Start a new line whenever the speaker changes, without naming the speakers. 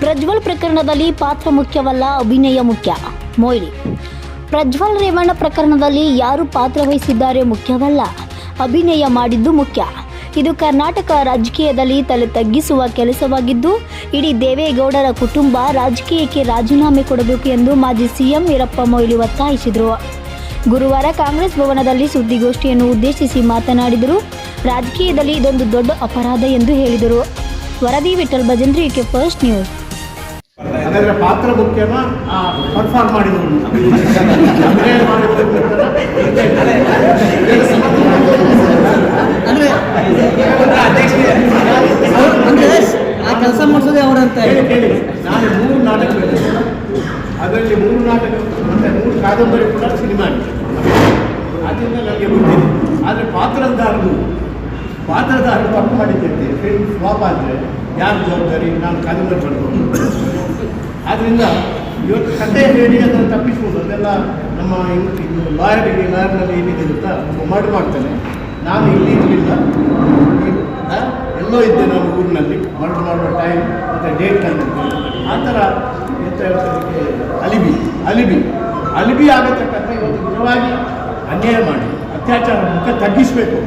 ಪ್ರಜ್ವಲ್ ಪ್ರಕರಣದಲ್ಲಿ ಪಾತ್ರ ಮುಖ್ಯವಲ್ಲ, ಅಭಿನಯ ಮುಖ್ಯ. ಮೊಯ್ಲಿ. ಪ್ರಜ್ವಲ್ ರೇವಣ್ಣ ಪ್ರಕರಣದಲ್ಲಿ ಯಾರು ಪಾತ್ರ ವಹಿಸಿದ್ದಾರೆ ಮುಖ್ಯವಲ್ಲ, ಅಭಿನಯ ಮಾಡಿದ್ದು ಮುಖ್ಯ. ಇದು ಕರ್ನಾಟಕ ರಾಜಕೀಯದಲ್ಲಿ ತಲೆ ತಗ್ಗಿಸುವ ಕೆಲಸವಾಗಿದ್ದು, ಇಡೀ ದೇವೇಗೌಡರ ಕುಟುಂಬ ರಾಜಕೀಯಕ್ಕೆ ರಾಜೀನಾಮೆ ಕೊಡಬೇಕು ಎಂದು ಮಾಜಿ ಸಿಎಂ ವೀರಪ್ಪ ಮೊಯ್ಲಿ ಒತ್ತಾಯಿಸಿದರು. ಗುರುವಾರ ಕಾಂಗ್ರೆಸ್ ಭವನದಲ್ಲಿ ಸುದ್ದಿಗೋಷ್ಠಿಯನ್ನು ಉದ್ದೇಶಿಸಿ ಮಾತನಾಡಿದರು. ರಾಜಕೀಯದಲ್ಲಿ ಇದೊಂದು ದೊಡ್ಡ ಅಪರಾಧ ಎಂದು ಹೇಳಿದರು. ವರದಿ Vithal Bhajantri K first news.
ಹಾಗಾದ್ರೆ ಪಾತ್ರ ಮುಖ್ಯನಾ ಪರ್ಫಾರ್ಮ್
ಅಂದ್ರೆ ಅಂದ್ರೆ ಆ ಕೆಲಸ ಮಾಡಿಸೋದೇ ಅವರಂತ
ಹೇಳಿ. ನಾನು ಮೂರು ನಾಟಕ ಅದರಲ್ಲಿ ಮೂರು ನಾಟಕ ಮತ್ತೆ ಮೂರು ಕಾದಂಬರಿ ಕೂಡ ಸಿನಿಮಾ ಅದರಿಂದ ನನಗೆ ಗೊತ್ತಿದೆ. ಆದರೆ ಪಾತ್ರಧಾರರು ಪಾತ್ರಧಾರರು ತಪ್ಪು ಮಾಡಿದ್ದೆ ಫಿಲ್ಮ್ ಫ್ಲಾಪ್ ಆದರೆ ಯಾರು ಜವಾಬ್ದಾರಿ? ನಾನು ಕಾದಂಬರಿ ಬರ್ಬೋದು ಆದ್ದರಿಂದ ಇವತ್ತು ಕಥೆ ಹೇಳಿ ಅದನ್ನು ತಪ್ಪಿಸ್ಬೋದು. ಅದೆಲ್ಲ ನಮ್ಮ ಇದು ಲಾಯರಿಗೆ ಲಾಯರ್ನಲ್ಲಿ ಏನಿದೆ ಅಂತ ಮರ್ಡ್ ಮಾಡ್ತಾನೆ. ನಾನು ಇಲ್ಲಿ ಇರಲಿಲ್ಲ. ಎಲ್ಲೋ ಇದ್ದೆ ನಾನು ಊರಿನಲ್ಲಿ. ಮರ್ಡ್ ಮಾಡುವ ಟೈಮ್ ಮತ್ತು ಡೇಟ್ ಟೈಮ್ ಆ ಥರ ಎಂತ ಹೇಳ್ತಾರೆ ಅಲಿಬಿ ಅಲಿಬಿ. ಅಲಿಬಿ ಆಗತಕ್ಕಂಥ ಇವತ್ತು ನಿಜವಾಗಿ ಅನ್ಯಾಯ ಮಾಡಿ. ಅತ್ಯಾಚಾರ ಮುಖ ತಗ್ಗಿಸಬೇಕು.